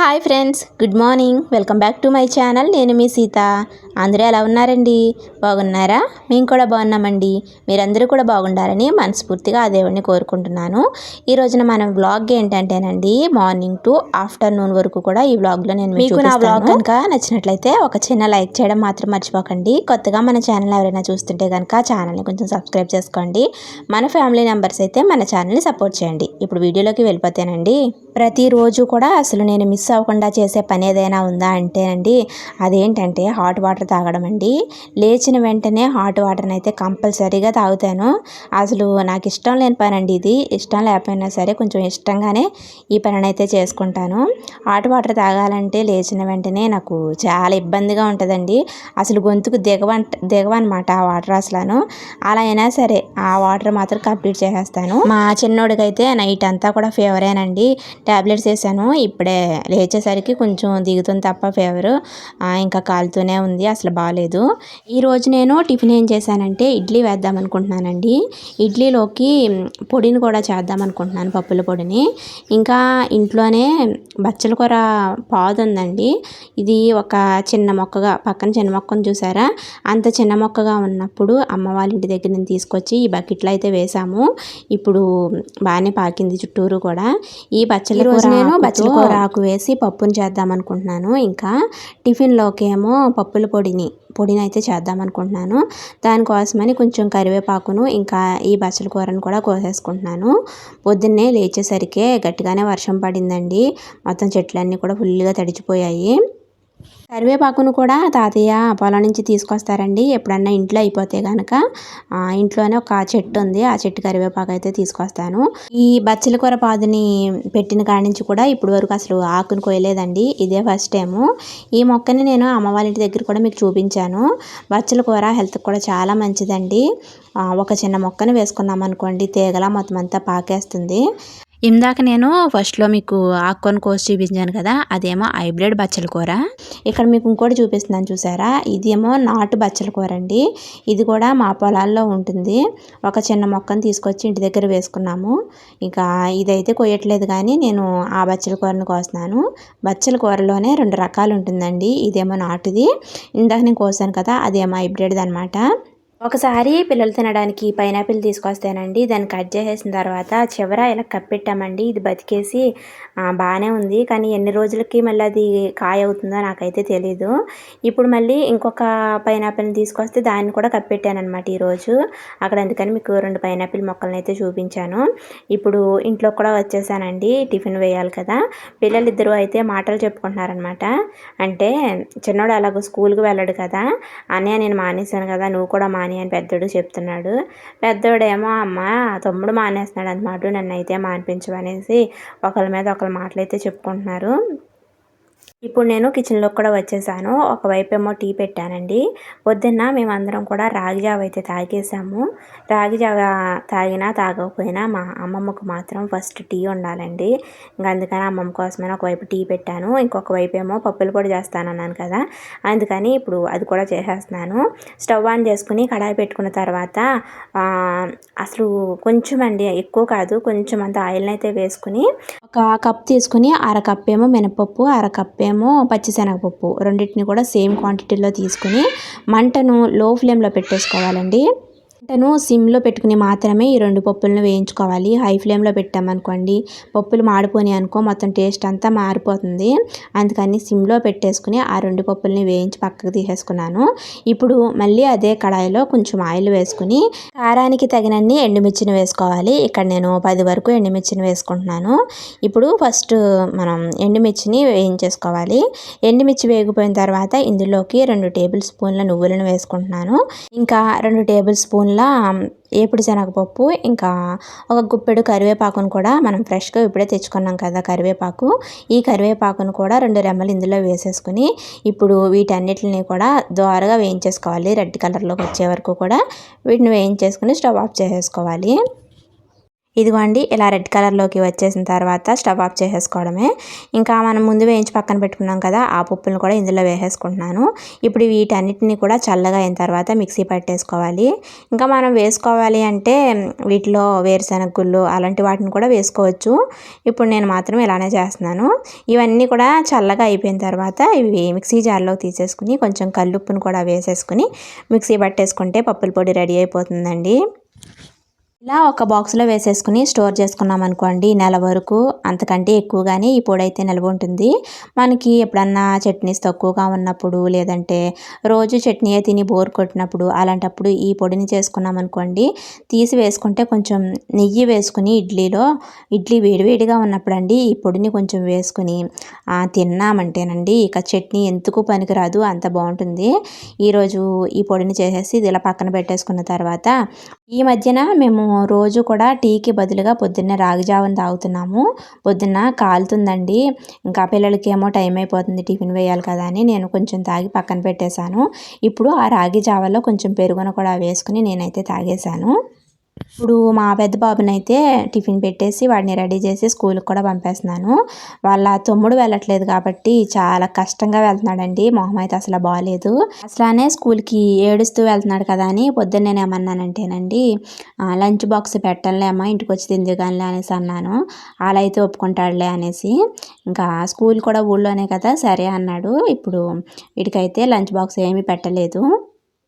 Hi friends good morning. Welcome back to my channel. నేను మీ సీత. అందరూ ఎలా ఉన్నారండి? బాగున్నారా? మేము కూడా బాగున్నామండి. మీరందరూ కూడా బాగుండాలని మనస్ఫూర్తిగా ఆ దేవుడిని కోరుకుంటున్నాను. ఈ రోజున మన వ్లాగ్ ఏంటంటేనండి మార్నింగ్ టు ఆఫ్టర్నూన్ వరకు కూడా ఈ వ్లాగ్లో నేను మీకు నా వ్లాగ్ కనుక నచ్చినట్లయితే ఒక చిన్న లైక్ చేయడం మాత్రం మర్చిపోకండి. కొత్తగా మన ఛానల్ ఎవరైనా చూస్తుంటే కనుక ఛానల్ని కొంచెం సబ్స్క్రైబ్ చేసుకోండి. మన ఫ్యామిలీ మెంబర్స్ అయితే మన ఛానల్ని సపోర్ట్ చేయండి. ఇప్పుడు వీడియోలోకి వెళ్ళిపోతేనండి ప్రతిరోజు కూడా అసలు నేను మిస్ అవ్వకుండా చేసే పని ఏదైనా ఉందా అంటే అండి అదేంటంటే హాట్ వాటర్ తాగడం అండి. లేచిన వెంటనే హాట్ వాటర్ని అయితే కంపల్సరీగా తాగుతాను. అసలు నాకు ఇష్టం లేని పని అండి ఇది. ఇష్టం లేకపోయినా సరే కొంచెం ఇష్టంగానే ఈ పనిని అయితే చేసుకుంటాను. హాట్ వాటర్ తాగాలంటే లేచిన వెంటనే నాకు చాలా ఇబ్బందిగా ఉంటుందండి. అసలు గొంతుకు దిగవ దిగవన్నమాట ఆ వాటర్ అసలు అలా అయినా సరే ఆ వాటర్ మాత్రం కంప్లీట్ చేసేస్తాను. మా చిన్నోడికైతే నైట్ అంతా కూడా ఫీవరేనండి. ట్యాబ్లెట్స్ వేసాను. ఇప్పుడే లేచేసరికి కొంచెం దిగుతుంది తప్ప ఫీవర్ ఇంకా కాలుతూనే ఉంది అసలు బాగాలేదు ఈరోజు నేను టిఫిన్ ఏం చేశానంటే ఇడ్లీ వేద్దాం అనుకుంటున్నానండి. ఇడ్లీలోకి పొడిని కూడా చేద్దాం అనుకుంటున్నాను పప్పుల పొడిని. ఇంకా ఇంట్లోనే బచ్చల కూర పాదు ఉందండి. ఇది ఒక చిన్న మొక్కగా పక్కన చిన్న మొక్కను చూసారా? అంత చిన్న మొక్కగా ఉన్నప్పుడు అమ్మ వాళ్ళ ఇంటి దగ్గర నుంచి తీసుకొచ్చి ఈ బకెట్లో అయితే వేసాము. ఇప్పుడు బాగానే పాకింది చుట్టూరు కూడా. ఈ బచ్చల కూర నేను బచ్చల కూర ఆకు వేసి పప్పుని చేద్దాం అనుకుంటున్నాను ఇంకా టిఫిన్లోకి ఏమో పప్పుల పొడిని పొడిని అయితే చేద్దాం అనుకుంటున్నాను దానికోసమని కొంచెం కరివేపాకును ఇంకా ఈ బచ్చల కూరను కూడా కోసేసుకుంటున్నాను. పొద్దున్నే లేచేసరికి గట్టిగానే వర్షం పడిందండి. మొత్తం చెట్లన్నీ కూడా ఫుల్గా తడిచిపోయాయి. కరివేపాకును కూడా తాతయ్య పొలం నుంచి తీసుకొస్తారండి. ఎప్పుడన్నా ఇంట్లో అయిపోతే కనుక ఇంట్లోనే ఒక చెట్టు ఉంది. ఆ చెట్టు కరివేపాకు అయితే తీసుకొస్తాను. ఈ బచ్చల కూర పాదుని పెట్టిన కాడి నుంచి కూడా ఇప్పుడు వరకు అసలు ఆకును కోయలేదండి. ఇదే ఫస్ట్ టైము. ఈ మొక్కని నేను అమ్మ వాళ్ళ ఇంటి దగ్గర కూడా మీకు చూపించాను. బచ్చల కూర హెల్త్కి కూడా చాలా మంచిదండి. ఒక చిన్న మొక్కను వేసుకున్నాం అనుకోండి. తీగల మొత్తం అంతా పాకేస్తుంది. ఇందాక నేను ఫస్ట్లో మీకు ఆకుకొని కోసి చూపించాను కదా అదేమో హైబ్రిడ్ బచ్చల కూర. ఇక్కడ మీకు ఇంకోటి చూపిస్తున్నాను చూసారా? ఇదేమో నాటు బచ్చల కూర అండి. ఇది కూడా మా పొలాల్లో ఉంటుంది. ఒక చిన్న మొక్కను తీసుకొచ్చి ఇంటి దగ్గర వేసుకున్నాము. ఇంకా ఇదైతే కొయ్యట్లేదు కానీ నేను ఆ బచ్చల కూరను కోస్తున్నాను. బచ్చల కూరలోనే రెండు రకాలు ఉంటుందండి. ఇదేమో నాటుది. ఇందాక నేను కోసాను కదా అదేమో హైబ్రిడ్ అనమాట ఒకసారి పిల్లలు తినడానికి పైనాపిల్ తీసుకొస్తానండి దాన్ని కట్ చేసేసిన తర్వాత చివర ఇలా కప్పెట్టామండి. ఇది బతికేసి బాగానే ఉంది. కానీ ఎన్ని రోజులకి మళ్ళీ అది కాయ అవుతుందో నాకైతే తెలీదు. ఇప్పుడు మళ్ళీ ఇంకొక పైనాపిల్ని తీసుకొస్తే దాన్ని కూడా కప్పెట్టాను అనమాట ఈరోజు. అక్కడ అందుకని మీకు రెండు పైనాపిల్ మొక్కలను అయితే చూపించాను. ఇప్పుడు ఇంట్లో కూడా వచ్చేసానండి టిఫిన్ వేయాలి కదా. పిల్లలు అయితే మాటలు చెప్పుకుంటున్నారనమాట అంటే చిన్నోడు అలాగో స్కూల్కి వెళ్ళడు కదా. అనే నేను మానేశాను కదా నువ్వు కూడా మానే మాని అని పెద్దోడు చెప్తున్నాడు. పెద్దోడేమో అమ్మ తమ్ముడు మానేస్తున్నాడు అనమాట నన్ను అయితే మానిపించమనేసి ఒకరి మీద ఒకరి మాటలు అయితే చెప్పుకుంటున్నారు. ఇప్పుడు నేను కిచెన్లోకి కూడా వచ్చేసాను. ఒకవైపు ఏమో టీ పెట్టానండి. పొద్దున్న మేమందరం కూడా రాగి జావ అయితే తాగేసాము. రాగి జావ తాగినా తాగకపోయినా మా అమ్మమ్మకు మాత్రం ఫస్ట్ టీ ఉండాలండి. ఇంకా అందుకని అమ్మమ్మ కోసమైనా ఒకవైపు టీ పెట్టాను. ఇంకొక వైపు ఏమో పప్పులు పొడి చేస్తానన్నాను కదా. అందుకని ఇప్పుడు అది కూడా చేసేస్తున్నాను. స్టవ్ ఆన్ చేసుకుని కడాయి పెట్టుకున్న తర్వాత అసలు కొంచెం అండి ఎక్కువ కాదు కొంచెం అంత ఆయిల్ని అయితే వేసుకుని ఒక కప్ తీసుకుని అర కప్ ఏమో మినపప్పు అర కప్ ఏమో పచ్చిశనగపప్పు. రెండింటిని కూడా సేమ్ క్వాంటిటీలో తీసుకుని మంటను లో ఫ్లేమ్లో పెట్టేసుకోవాలండి. మంటను సిమ్లో పెట్టుకుని మాత్రమే ఈ రెండు పప్పులను వేయించుకోవాలి. హై ఫ్లేమ్లో పెట్టామనుకోండి పప్పులు మాడిపోయి అనుకో మొత్తం టేస్ట్ అంతా మారిపోతుంది. అందుకని సిమ్లో పెట్టేసుకుని ఆ రెండు పప్పుల్ని వేయించి పక్కకు తీసేసుకున్నాను. ఇప్పుడు మళ్ళీ అదే కడాయిలో కొంచెం ఆయిల్ వేసుకుని కారానికి తగినన్ని ఎండుమిర్చిని వేసుకోవాలి. ఇక్కడ నేను పది వరకు ఎండుమిర్చిని వేసుకుంటున్నాను. ఇప్పుడు ఫస్ట్ మనం ఎండుమిర్చిని వేయించేసుకోవాలి. ఎండుమిర్చి వేగిపోయిన తర్వాత ఇందులోకి రెండు టేబుల్ స్పూన్ల నువ్వులను వేసుకుంటున్నాను. ఇంకా రెండు టేబుల్ స్పూన్ల ఏపుడు శనగపప్పు ఇంకా ఒక గుప్పెడు కరివేపాకును కూడా మనం ఫ్రెష్గా ఇప్పుడే తెచ్చుకున్నాం కదా కరివేపాకు. ఈ కరివేపాకును కూడా రెండు రెమ్మలు ఇందులో వేసేసుకుని ఇప్పుడు వీటన్నిటిని కూడా దోరగా వేయించేసుకోవాలి. రెడ్ కలర్లోకి వచ్చే వరకు కూడా వీటిని వేయించేసుకుని స్టవ్ ఆఫ్ చేసేసుకోవాలి. ఇదిగోండి ఇలా రెడ్ కలర్లోకి వచ్చేసిన తర్వాత స్టవ్ ఆఫ్ చేసేసుకోవడమే. ఇంకా మనం ముందు వేయించి పక్కన పెట్టుకున్నాం కదా ఆ పప్పులను కూడా ఇందులో వేసేసుకుంటున్నాను. ఇప్పుడు వీటన్నిటిని కూడా చల్లగా అయిన తర్వాత మిక్సీ పట్టేసుకోవాలి. ఇంకా మనం వేసుకోవాలి అంటే వీటిలో వేరుశెనగ గుళ్ళు అలాంటి వాటిని కూడా వేసుకోవచ్చు. ఇప్పుడు నేను మాత్రం ఇలానే చేస్తున్నాను. ఇవన్నీ కూడా చల్లగా అయిపోయిన తర్వాత ఇవి మిక్సీ జార్లో తీసేసుకుని కొంచెం కల్లుప్పును కూడా వేసేసుకుని మిక్సీ పట్టేసుకుంటే పప్పుల పొడి రెడీ అయిపోతుందండి. ఇలా ఒక బాక్స్లో వేసేసుకుని స్టోర్ చేసుకున్నాం అనుకోండి నెల వరకు. అంతకంటే ఎక్కువగానే ఈ పొడి అయితే నిల్వ ఉంటుంది. మనకి ఎప్పుడన్నా చట్నీస్ తక్కువగా ఉన్నప్పుడు లేదంటే రోజు చట్నీ తిని బోర్ కొట్టినప్పుడు అలాంటప్పుడు ఈ పొడిని చేసుకున్నాం అనుకోండి తీసి వేసుకుంటే కొంచెం నెయ్యి వేసుకుని ఇడ్లీలో ఇడ్లీ వేడివేడిగా ఉన్నప్పుడు అండి ఈ పొడిని కొంచెం వేసుకుని తిన్నామంటేనండి ఇక చట్నీ ఎందుకు పనికిరాదు అంత బాగుంటుంది. ఈరోజు ఈ పొడిని చేసేసి ఇది ఇలా పక్కన పెట్టేసుకున్న తర్వాత ఈ మధ్యన మేము రోజు కూడా టీకి బదులుగా పొద్దున్నే రాగి జావని తాగుతున్నాము. పొద్దున్న కాలుతుందండి. ఇంకా పిల్లలకి ఏమో టైం అయిపోతుంది టిఫిన్ వేయాలి కదా అని నేను కొంచెం తాగి పక్కన పెట్టేశాను. ఇప్పుడు ఆ రాగి జావలో కొంచెం పెరుగును కూడా వేసుకుని నేనైతే తాగేశాను. ఇప్పుడు మా పెద్ద బాబునైతే టిఫిన్ పెట్టేసి వాడిని రెడీ చేసి స్కూల్కి కూడా పంపేస్తున్నాను. వాళ్ళ తమ్ముడు వెళ్ళట్లేదు కాబట్టి చాలా కష్టంగా వెళ్తున్నాడండి. మొహం అయితే అసలు బాగాలేదు అసలానే స్కూల్కి ఏడుస్తూ వెళ్తున్నాడు కదా అని పొద్దున్న నేను ఏమన్నానంటేనండి లంచ్ బాక్స్ పెట్టలేమా ఇంటికి వచ్చి తిందిగానిలే అనేసి అన్నాను. అలా అయితే ఒప్పుకుంటాడులే అనేసి. ఇంకా స్కూల్ కూడా ఊళ్ళోనే కదా సరే అన్నాడు. ఇప్పుడు వీడికైతే లంచ్ బాక్స్ ఏమీ పెట్టలేదు.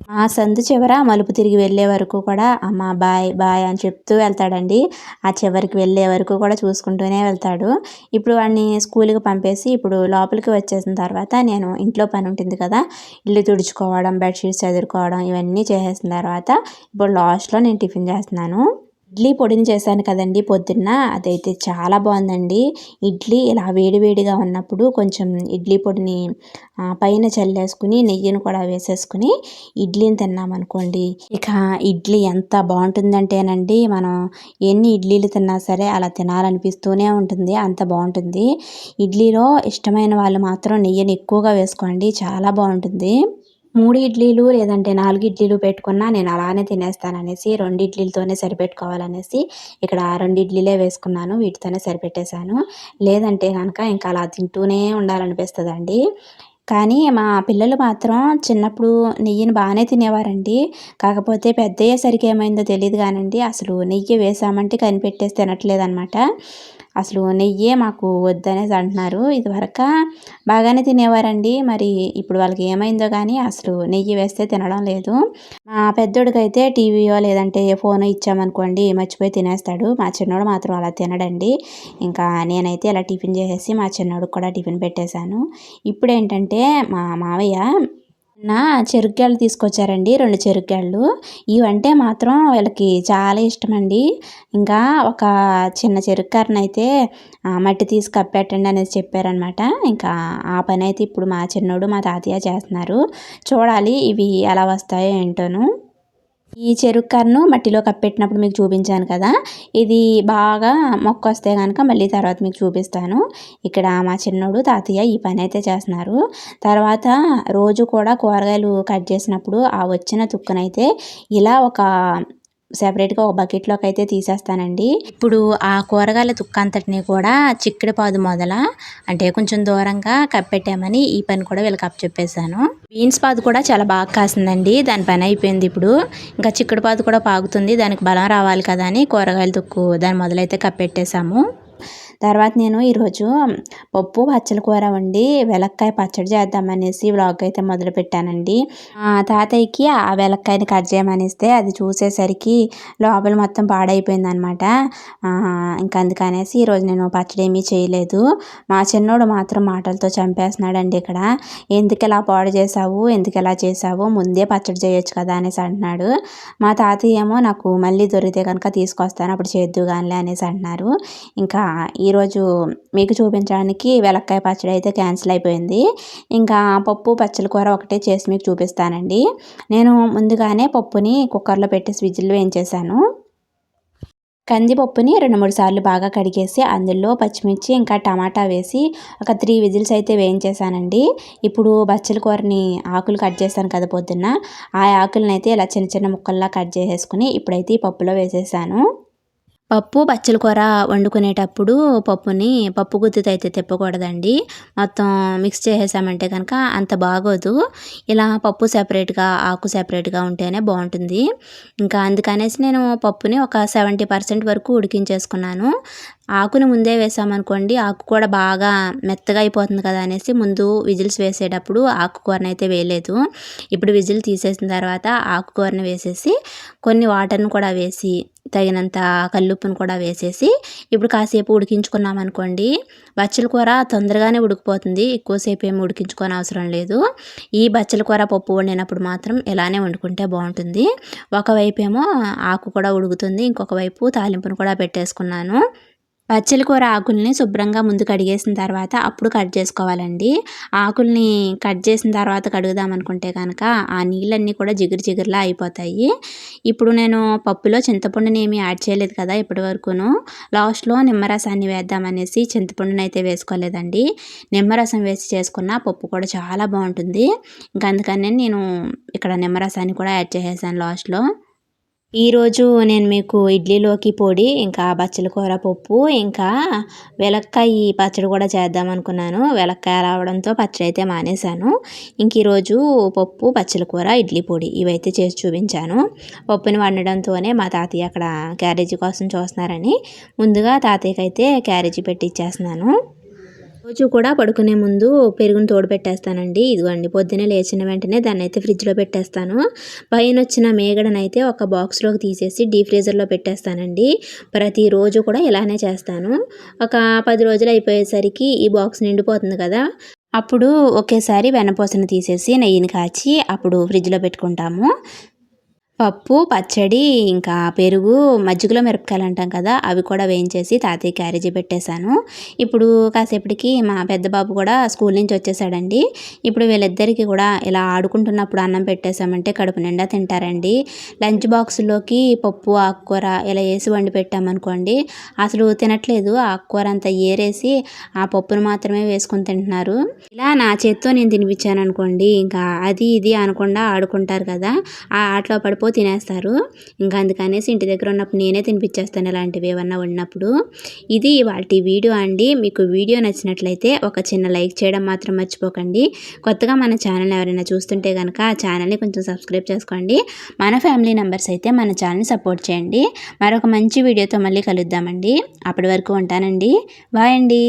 ఆ సందు చివర మలుపు తిరిగి వెళ్ళే వరకు కూడా అమ్మ బాయ్ బాయ్ అని చెప్తూ వెళ్తాడండి. ఆ చివరికి వెళ్ళే వరకు కూడా చూసుకుంటూనే వెళ్తాడు. ఇప్పుడు వాడిని స్కూల్కి పంపేసి ఇప్పుడు లోపలికి వచ్చేసిన తర్వాత నేను ఇంట్లో పని ఉంటుంది కదా ఇల్లు తుడుచుకోవడం బెడ్షీట్స్ చదువుకోవడం ఇవన్నీ చేసేసిన తర్వాత ఇప్పుడు లాస్ట్లో నేను టిఫిన్ చేస్తున్నాను. ఇడ్లీ పొడిని చేశాను కదండి పొద్దున్న. అదైతే చాలా బాగుందండి. ఇడ్లీ ఇలా వేడివేడిగా ఉన్నప్పుడు కొంచెం ఇడ్లీ పొడిని పైన చల్లేసుకుని నెయ్యిని కూడా వేసేసుకుని ఇడ్లీని తిన్నామనుకోండి. ఇక ఇడ్లీ ఎంత బాగుంటుందంటేనండి మనం ఎన్ని ఇడ్లీలు తిన్నా సరే అలా తినాలనిపిస్తూనే ఉంటుంది. అంత బాగుంటుంది. ఇడ్లీలో ఇష్టమైన వాళ్ళు మాత్రం నెయ్యిని ఎక్కువగా వేసుకోండి. చాలా బాగుంటుంది. మూడు ఇడ్లీలు లేదంటే నాలుగు ఇడ్లీలు పెట్టుకున్నా నేను అలానే తినేస్తాననేసి రెండు ఇడ్లీలతోనే సరిపెట్టుకోవాలనేసి ఇక్కడ రెండు ఇడ్లీలే వేసుకున్నాను వీటితోనే సరిపెట్టేశాను. లేదంటే కనుక ఇంకా అలా తింటూనే ఉండాలనిపిస్తుందండి. కానీ మా పిల్లలు మాత్రం చిన్నప్పుడు నెయ్యిని బాగానే తినేవారండి. కాకపోతే పెద్ద అయ్యేసరికి ఏమైందో తెలియదు కానండి అసలు నెయ్యి వేసామంటే కనిపెట్టేసి తినట్లేదనమాట అసలు నెయ్యే మాకు వద్దనేసి అంటున్నారు. ఇదివరక బాగానే తినేవారండి. మరి ఇప్పుడు వాళ్ళకి ఏమైందో కానీ అసలు నెయ్యి వేస్తే తినడం లేదు. మా పెద్దోడికైతే టీవీయో లేదంటే ఫోన్ ఇచ్చామనుకోండి మర్చిపోయి తినేస్తాడు. మా చిన్నోడు మాత్రం అలా తినడండి. ఇంకా నేనైతే ఇలా టిఫిన్ చేసేసి మా చిన్నోడికి కూడా టిఫిన్ పెట్టేశాను. ఇప్పుడు ఏంటంటే మా మావయ్య నా చెరుగ్గాయలు తీసుకొచ్చారండి రెండు చెరుగ్గాయలు. ఇవంటే మాత్రం వీళ్ళకి చాలా ఇష్టమండి. ఇంకా ఒక చిన్న చెరుక్కరని అయితే మట్టి తీసి కప్పెట్టండి అనేది చెప్పారనమాట ఇంకా ఆ పని అయితే ఇప్పుడు మా చిన్నోడు మా తాతయ్య చేస్తున్నారు. చూడాలి ఇవి ఎలా వస్తాయో ఏంటోను. ఈ చెరుకు కర్ను మట్టిలో కప్పెట్టినప్పుడు మీకు చూపించాను కదా. ఇది బాగా మొక్క వస్తే కనుక మళ్ళీ తర్వాత మీకు చూపిస్తాను. ఇక్కడ మా చిన్నోడు తాతయ్య ఈ పని అయితే చేస్తున్నారు. తర్వాత రోజు కూడా కూరగాయలు కట్ చేసినప్పుడు ఆ వచ్చిన తుక్కునైతే ఇలా ఒక సెపరేట్గా ఒక బకెట్లోకి అయితే తీసేస్తానండి. ఇప్పుడు ఆ కూరగాయల తుక్కంతటిని కూడా చిక్కడి పాదు మొదల అంటే కొంచెం దూరంగా కప్పెట్టామని ఈ పని కూడా వీళ్ళకి అప్ చెప్పేశాను బీన్స్ పాదు కూడా చాలా బాగా కాసిందండి. దాని పని అయిపోయింది ఇప్పుడు. ఇంకా చిక్కడి పాదు కూడా పాగుతుంది. దానికి బలం రావాలి కదా అని కూరగాయల తుక్కు దాని మొదలైతే కప్పెట్టేశాము. తర్వాత నేను ఈరోజు పప్పు పచ్చల కూర వండి వెలక్కాయ పచ్చడి చేద్దామనేసి వ్లాగ్ అయితే మొదలు పెట్టానండి. తాతయ్యకి ఆ వెలక్కాయని కట్ చేయమనిస్తే అది చూసేసరికి లోపల మొత్తం పాడైపోయింది అనమాట ఇంకా అందుకనేసి ఈరోజు నేను పచ్చడి ఏమీ చేయలేదు. మా చిన్నోడు మాత్రం మాటలతో చంపేస్తున్నాడండి ఇక్కడ. ఎందుకు ఇలా పాడు చేసావు ఎందుకు ఇలా చేసావు ముందే పచ్చడి చేయొచ్చు కదా అనేసి అంటున్నాడు. మా తాతయ్య ఏమో నాకు మళ్ళీ దొరికితే కనుక తీసుకొస్తాను అప్పుడు చేద్దు కానీ అనేసి అంటున్నారు. ఇంకా ఈరోజు మీకు చూపించడానికి వెలక్కాయ పచ్చడి అయితే క్యాన్సిల్ అయిపోయింది. ఇంకా పప్పు పచ్చల కూర ఒకటే చేసి మీకు చూపిస్తానండి. నేను ముందుగానే పప్పుని కుక్కర్లో పెట్టేసి విజిల్ వేయించేసాను కందిపప్పుని రెండు మూడు సార్లు బాగా కడిగేసి అందులో పచ్చిమిర్చి ఇంకా టమాటా వేసి ఒక త్రీ విజిల్స్ అయితే వేయించేసానండి ఇప్పుడు బచ్చల కూరని ఆకులు కట్ చేశాను కదా పొద్దున్న. ఆ ఆకులను అయితే ఇలా చిన్న చిన్న ముక్కల్లా కట్ చేసేసుకుని ఇప్పుడైతే ఈ పప్పులో వేసేసాను. పప్పు బచ్చల కూర వండుకునేటప్పుడు పప్పుని పప్పు గుత్తితో అయితే తిప్పకూడదండి. మొత్తం మిక్స్ చేసేసామంటే కనుక అంత బాగోదు. ఇలా పప్పు సెపరేట్గా ఆకు సెపరేట్గా ఉంటేనే బాగుంటుంది. ఇంకా అందుకనేసి నేను పప్పుని ఒక సెవెంటీ పర్సెంట్ వరకు ఉడికించేసుకున్నాను. ఆకుని ముందే వేసామనుకోండి ఆకు కూడా బాగా మెత్తగా అయిపోతుంది కదా అనేసి ముందు విజిల్స్ వేసేటప్పుడు ఆకుకూరని అయితే వేయలేదు. ఇప్పుడు విజిల్ తీసేసిన తర్వాత ఆకుకూరని వేసేసి కొన్ని వాటర్ని కూడా వేసి తగినంత కల్లుప్పును కూడా వేసేసి ఇప్పుడు కాసేపు ఉడికించుకున్నాం అనుకోండి బచ్చల కూర తొందరగానే ఉడికిపోతుంది. ఎక్కువసేపు ఏమి ఉడికించుకోని అవసరం లేదు. ఈ బచ్చల కూర పప్పు వండినప్పుడు మాత్రం ఇలానే వండుకుంటే బాగుంటుంది. ఒకవైపు ఏమో ఆకు కూడా ఉడుకుతుంది ఇంకొక వైపు తాలింపును కూడా పెట్టేసుకున్నాను. పచ్చల కూర ఆకుల్ని శుభ్రంగా ముందు కడిగేసిన తర్వాత అప్పుడు కట్ చేసుకోవాలండి. ఆకుల్ని కట్ చేసిన తర్వాత కడుగుదాం అనుకుంటే కనుక ఆ నీళ్ళన్నీ కూడా జిగురు జిగురులా అయిపోతాయి. ఇప్పుడు నేను పప్పులో చింతపండుని ఏమీ యాడ్ చేయలేదు కదా ఇప్పటి వరకును. లాస్ట్లో నిమ్మరసాన్ని వేద్దామనేసి చింతపండుని అయితే వేసుకోలేదండి. నిమ్మరసం వేసి చేసుకున్న పప్పు కూడా చాలా బాగుంటుంది. ఇంకా అందుకనే నేను ఇక్కడ నిమ్మరసాన్ని కూడా యాడ్ చేసేసాను లాస్ట్లో. ఈరోజు నేను మీకు ఇడ్లీలోకి పొడి ఇంకా బచ్చల కూర పప్పు ఇంకా వెలక్కాయ పచ్చడి కూడా చేద్దాం అనుకున్నాను. వెలక్కాయ రావడంతో పచ్చడి అయితే మానేశాను. ఇంక ఈరోజు పప్పు బచ్చల కూర ఇడ్లీ పొడి ఇవైతే చేసి చూపించాను. పప్పుని వండడంతోనే మా తాతయ్య అక్కడ క్యారేజీ కోసం చూస్తున్నారని. ముందుగా తాతయ్యకి అయితే క్యారేజీ పెట్టి ఇచ్చేస్తున్నాను. రోజు కూడా పడుకునే ముందు పెరుగును తోడు పెట్టేస్తానండి ఇదిగోండి పొద్దున్నే లేచిన వెంటనే దాన్ని అయితే ఫ్రిడ్జ్లో పెట్టేస్తాను. పైన వచ్చిన మేగడనైతే ఒక బాక్స్లోకి తీసేసి డీ ఫ్రీజర్లో పెట్టేస్తానండి. ప్రతిరోజు కూడా ఇలానే చేస్తాను. ఒక పది రోజులు అయిపోయేసరికి ఈ బాక్స్ నిండిపోతుంది కదా. అప్పుడు ఒకేసారి వెనపోసను తీసేసి నెయ్యిని కాచి అప్పుడు ఫ్రిడ్జ్లో పెట్టుకుంటాము. పప్పు పచ్చడి ఇంకా పెరుగు మజ్జిగలో మిరపకాయలు అంటాం కదా అవి కూడా వేయించేసి తాతయ్య క్యారేజీ పెట్టేశాను. ఇప్పుడు కాసేపటికి మా పెద్ద బాబు కూడా స్కూల్ నుంచి వచ్చేసాడండి. ఇప్పుడు వీళ్ళిద్దరికీ కూడా ఇలా ఆడుకుంటున్నప్పుడు అన్నం పెట్టేశామంటే కడుపు నిండా తింటారండి. లంచ్ బాక్స్లోకి పప్పు ఆకుకూర ఇలా వేసి వండి పెట్టామనుకోండి అసలు తినట్లేదు. ఆకుకూర అంతా ఏరేసి ఆ పప్పును మాత్రమే వేసుకొని తింటున్నారు. ఇలా నా చేత్తో నేను తినిపించాను అనుకోండి ఇంకా అది ఇది అనకుండా ఆడుకుంటారు కదా ఆ ఆటలో ఎక్కువ తినేస్తారు. ఇంకా అందుకనేసి ఇంటి దగ్గర ఉన్నప్పుడు నేనే తినిపించేస్తాను ఇలాంటివి ఏమన్నా ఉన్నప్పుడు. ఇది వాటి వీడియో అండి. మీకు వీడియో నచ్చినట్లయితే ఒక చిన్న లైక్ చేయడం మాత్రం మర్చిపోకండి. కొత్తగా మన ఛానల్ ఎవరైనా చూస్తుంటే కనుక ఆ ఛానల్ని కొంచెం సబ్స్క్రైబ్ చేసుకోండి. మన ఫ్యామిలీ మెంబర్స్ అయితే మన ఛానల్ని సపోర్ట్ చేయండి. మరొక మంచి వీడియోతో మళ్ళీ కలుద్దామండి. అప్పటి వరకు ఉంటానండి. బాయ్ అండి.